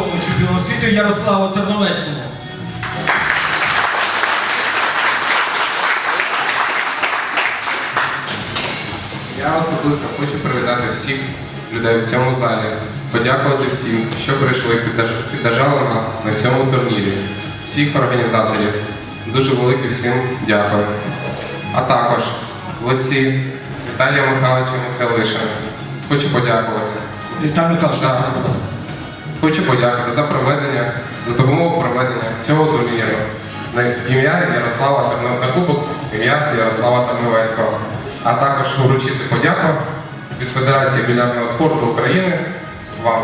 чемпіону світу Ярославу Терновецькому. Я особисто хочу привітати всіх людей в цьому залі, подякувати всім, що прийшли піддерж- піддержали нас на цьому турнірі, всіх організаторів. Дуже велике всім дякую. А також в лиці Віталія Михайловича Михайлиша. Хочу подякувати. Віталій Михайлович, будь ласка. Хочу подякувати за проведення, за допомогу проведення цього турніру на ім'я Ярослава на кубок ім'я Ярослава Терновецького, а також вручити подяку від Федерації білярного спорту України вам.